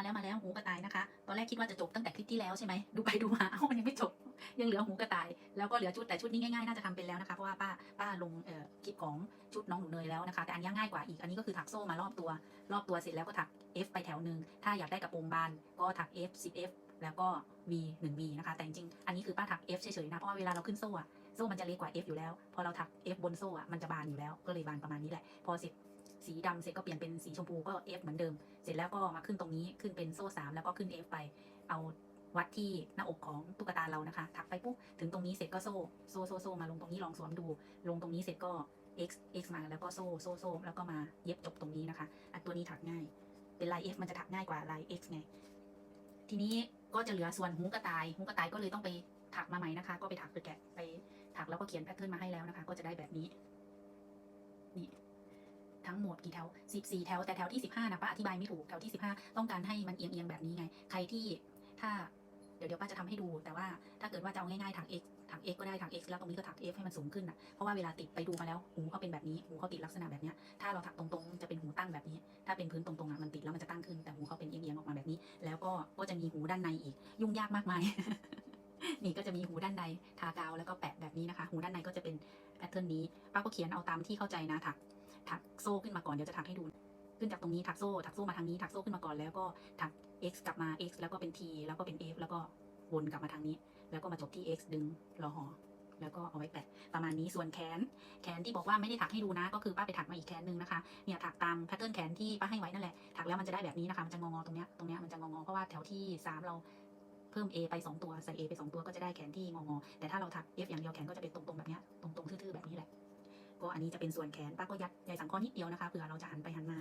มาแล้วมาแล้วหูกระต่ายนะคะ ตอนแรกคิดว่าจะจบตั้งแต่คลิปที่แล้วใช่ไหมดูไปดูมาเอ้ามันยังไม่จบ ยังเหลือหูกระต่าย แล้วก็เหลือชุดแต่ชุดนี้ง่ายๆน่าจะทำเป็นแล้วนะคะ เพราะว่าป้าป้าลงเอ่อคลิปของชุดน้องหนูเนยแล้วนะคะ แต่อันนี้ง่ายกว่าอีก อันนี้ก็คือถักโซ่มารอบตัว รอบตัวเสร็จแล้วก็ถัก F ไปแถวหนึ่งถ้าอยากได้กระโปรงบานก็ถัก F 10 F แล้วก็ V 1 V นะคะ แต่จริงๆ อันนี้คือป้าถัก F เฉยๆนะ เพราะว่าเวลาเราขึ้นโซ่อะโซ่มันจะเล็กกว่า F อยู่แล้ว พอเราถัก F บนโซ่อะมันจะบานอยู่แล้ว ก็เลยบานประมาณนี้แหละ พอเสร็จ สีดำเสร็จก็เปลี่ยนเป็นสีชมพูก็ F เหมือนเดิม เสร็จแล้วก็มาขึ้นตรงนี้ขึ้นเป็นโซ่สามแล้วก็ขึ้น F ไป เอาวัดที่หน้าอกของตุ๊กตาเรานะคะ ถักไปปุ๊บถึงตรงนี้เสร็จก็โซ่โซ่โซ่โซ่มาลงตรงนี้ลองสวมดู ลงตรงนี้เสร็จก็ x x มาแล้วก็โซ่โซ่โซ่แล้วก็มาเย็บจบตรงนี้นะคะ อันตัวนี้ถักง่าย เป็นลาย F มันจะถักง่ายกว่าลาย X ไง ทีนี้ก็จะเหลือส่วนหูกระต่ายหูกระต่ายก็เลยต้องไปถักมาใหม่นะคะ ก็ไปถักไปแกะไปถักแล้วก็เขียนแพทเทิร์นมาให้แล้วนะคะ ก็จะได้แบบนี้ นี่ ทั้งหมดกี่แถว 14 แถว แต่แถวที่ 15นะป้าอธิบายไม่ถูก แถวที่ 15 ต้องการให้มันเอียงๆแบบนี้ไง ใครที่ถ้าเดี๋ยวเดี๋ยวป้าจะทำให้ดู แต่ว่าถ้าเกิดว่าจะเอาง่ายๆถัก x ถัก x ก็ได้ถัก x แล้วตรงนี้ก็ถัก f ให้มันสูงขึ้นนะเพราะว่าเวลาติดไปดูมาแล้วหูเขาเป็นแบบนี้ หูเขาติดลักษณะแบบนี้ ถ้าเราถักตรงๆ จะเป็นหูตั้งแบบนี้ ถ้าเป็นพื้นตรงๆอะมันติดแล้วมันจะตั้งขึ้น แต่หูเขาเป็นเอียงๆออกมาแบบนี้ แล้วก็ก็จะมีหูด้านในอีก ยุ่งยากมากมายนี่ก็จะมีหูด้านในทากาวแล้วก็แปะแบบนี้นะคะ หูด้านในก็จะเป็นแพทเทิร์นนี้ ป้าก็เขียนเอาตามที่เข้าใจนะถัก ถักโซ่ขึ้นมาก่อนเดี๋ยวจะถักให้ดู ขึ้นจากตรงนี้ถักโซ่ถักโซ่มาทางนี้ถักโซ่ขึ้นมาก่อนแล้วก็ถัก x กลับมา x แล้วก็เป็น t แล้วก็เป็น f แล้วก็วนกลับมาทางนี้ แล้วก็มาจบที่ x ดึงรอหอแล้วก็เอาไว้แปะประมาณนี้ส่วนแขน แขนที่บอกว่าไม่ได้ถักให้ดูนะ ก็คือป้าไปถักมาอีกแขนหนึ่งนะคะเนี่ยถักตามแพทเทิร์นแขนที่ป้าให้ไว้นั่นแหละถักแล้วมันจะได้แบบนี้นะคะมันจะงอๆตรงเนี้ยตรงเนี้ยมันจะงอๆเพราะว่าแถวที่สามเราเพิ่ม A ไป 2 ตัวใส่ A ไป 2 ตัวก็จะได้แขนที่งอๆแต่ถ้าเราถัก F อย่างเดียวแขนก็จะเป็นตรงๆแบบเนี้ย ก็อันนี้จะเป็นส่วนแขนป้าก็ยัดใยสังเคราะห์นิดเดียวนะคะเผื่อเราจะหันไปหันมา